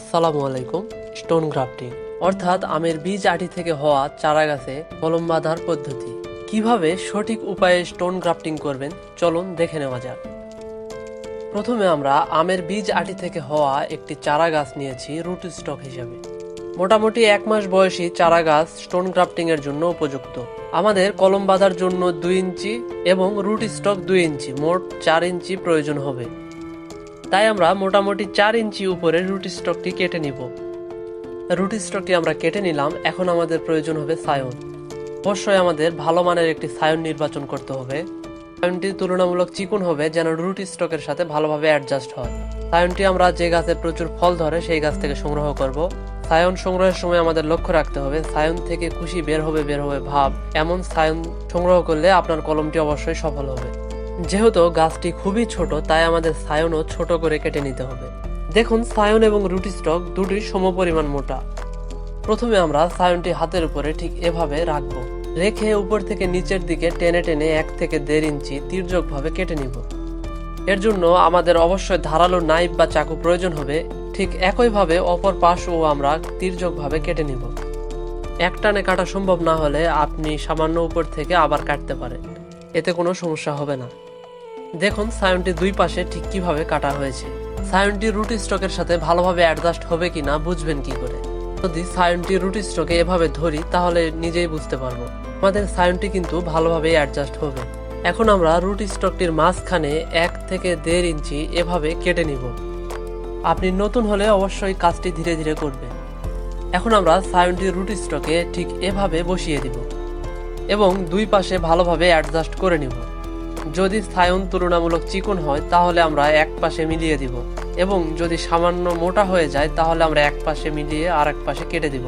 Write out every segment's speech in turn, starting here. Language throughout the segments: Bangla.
আসসালামু আলাইকুম, স্টোন গ্রাফটিং অর্থাৎ আমের বীজ আটি থেকে হওয়া চারা গাছে কলম বাঁধার পদ্ধতি। কীভাবে সঠিক উপায়ে স্টোন গ্রাফটিং করবেন? চলুন দেখে নেওয়া যাক। প্রথমে আমরা আমের বীজ আটি থেকে হওয়া একটি চারা গাছ নিয়েছি রুট স্টক হিসাবে। মোটামুটি এক মাস বয়সী চারা গাছ স্টোন গ্রাফটিং এর জন্য উপযুক্ত। আমাদের কলম বাঁধার জন্য দুই ইঞ্চি এবং রুট স্টক দুই ইঞ্চি, মোট চার ইঞ্চি প্রয়োজন হবে। তাই আমরা মোটামুটি চার ইঞ্চি উপরে রুট স্টকটি কেটে নিব। রুট স্টকটি আমরা কেটে নিলাম, এখন আমাদের প্রয়োজন হবে সায়ন। অবশ্যই আমাদের ভালো মানের একটি সায়ন নির্বাচন করতে হবে। সায়নটি তুলনামূলক চিকন হবে, যেন রুট স্টকের সাথে ভালোভাবে অ্যাডজাস্ট হয়। সায়নটি আমরা যে গাছে প্রচুর ফল ধরে, সেই গাছ থেকে সংগ্রহ করব। সায়ন সংগ্রহের সময় আমাদের লক্ষ্য রাখতে হবে, সায়ন থেকে খুশি বের হবে বের হবে ভাব। এমন সায়ন সংগ্রহ করলে আপনার কলমটি অবশ্যই সফল হবে। যেহেতু গাছটি খুবই ছোট, তাই আমাদের সায়নও ছোট করে কেটে নিতে হবে। দেখুন, সায়ন এবং রুটি স্টক দুটি সমপরিমাণ মোটা। প্রথমে আমরা সায়নটি হাতের উপরে ঠিক এভাবে রাখব। রেখে উপর থেকে নিচের দিকে টেনে টেনে এক থেকে দেড় ইঞ্চি তির্যকভাবে কেটে নিব। এর জন্য আমাদের অবশ্যই ধারালো নাইফ বা চাকু প্রয়োজন হবে। ঠিক একইভাবে অপর পাশও আমরা তির্যকভাবে কেটে নিব। একটানে কাটা সম্ভব না হলে আপনি সামান্য উপর থেকে আবার কাটতে পারেন। এতে কোনো সমস্যা হবে না। দেখুন, সায়নটি দুই পাশে ঠিক কীভাবে কাটা হয়েছে। সায়নটি রুটি স্টকের সাথে ভালোভাবে অ্যাডজাস্ট হবে কিনা বুঝবেন কি করে? যদি সায়নটি রুটি স্টকে এভাবে ধরি, তাহলে নিজেই বুঝতে পারব। আমাদের সায়নটি কিন্তু ভালোভাবে অ্যাডজাস্ট হবে। এখন আমরা রুটি স্টকটির মাঝখানে এক থেকে দেড় ইঞ্চি এভাবে কেটে নিব। আপনি নতুন হলে অবশ্যই কাজটি ধীরে ধীরে করবেন। এখন আমরা সায়নটি রুটি স্টকে ঠিক এভাবে বসিয়ে দিব এবং দুই পাশে ভালোভাবে অ্যাডজাস্ট করে নিব। যদি সায়ন তুলনামূলক চিকন হয়, তাহলে আমরা এক পাশে মিলিয়ে দিব। এবং যদি সামান্য মোটা হয়ে যায়, তাহলে আমরা এক পাশে মিলিয়ে আর এক পাশে কেটে দিব।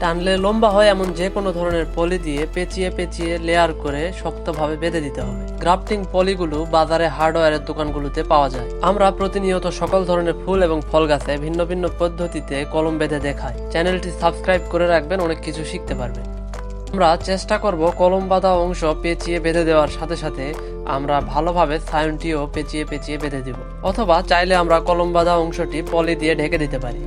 টানলে লম্বা হয় এমন যে কোনো ধরনের পলি দিয়ে পেঁচিয়ে পেঁচিয়ে লেয়ার করে শক্তভাবে বেঁধে দিতে হবে। গ্রাফটিং পলিগুলো বাজারে হার্ডওয়্যারের দোকানগুলোতে পাওয়া যায়। আমরা প্রতিনিয়ত সকল ধরনের ফুল এবং ফল গাছে ভিন্ন ভিন্ন পদ্ধতিতে কলম বেঁধে দেখাই। চ্যানেলটি সাবস্ক্রাইব করে রাখবেন, অনেক কিছু শিখতে পারবেন। আমরা চেষ্টা করব কলম বাঁধা অংশ পেঁচিয়ে বেঁধে দেওয়ার সাথে সাথে আমরা ভালোভাবে সায়নটিও পেঁচিয়ে পেঁচিয়ে বেঁধে দিব। অথবা চাইলে আমরা কলম বাঁধা অংশটি পলি দিয়ে ঢেকে দিতে পারি।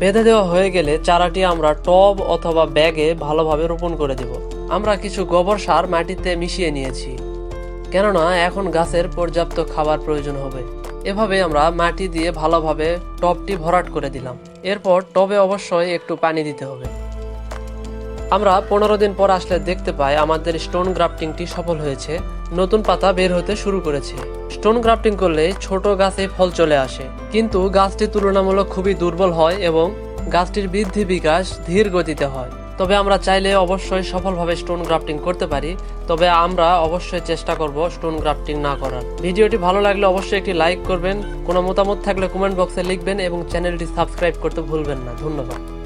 বেঁধে দেওয়া হয়ে গেলে চারাটি আমরা টব অথবা ব্যাগে ভালোভাবে রোপণ করে দেব। আমরা কিছু গোবর সার মাটিতে মিশিয়ে নিয়েছি। কেননা এখন গাছের পর্যাপ্ত খাবার প্রয়োজন হবে। এভাবে আমরা মাটি দিয়ে ভালোভাবে টবটি ভরাট করে দিলাম। এরপর টবে অবশ্যই একটু পানি দিতে হবে। আমরা পনেরো দিন পর আসলে দেখতে পাই আমাদের স্টোন গ্রাফটিংটি সফল হয়েছে। নতুন পাতা বের হতে শুরু করেছে। স্টোন গ্রাফটিং করলে ছোট গাছে ফল চলে আসে। কিন্তু গাছটি তুলনামূলক খুবই দুর্বল হয় এবং গাছটির বৃদ্ধি বিকাশ ধীর গতিতে হয়। তবে আমরা চাইলে অবশ্যই সফলভাবে স্টোন গ্রাফটিং করতে পারি। তবে আমরা অবশ্যই চেষ্টা করব স্টোন গ্রাফটিং না করার। ভিডিওটি ভালো লাগলে অবশ্যই একটি লাইক করবেন। কোনো মতামত থাকলে কমেন্ট বক্সে লিখবেন এবং চ্যানেলটি সাবস্ক্রাইব করতে ভুলবেন না। ধন্যবাদ।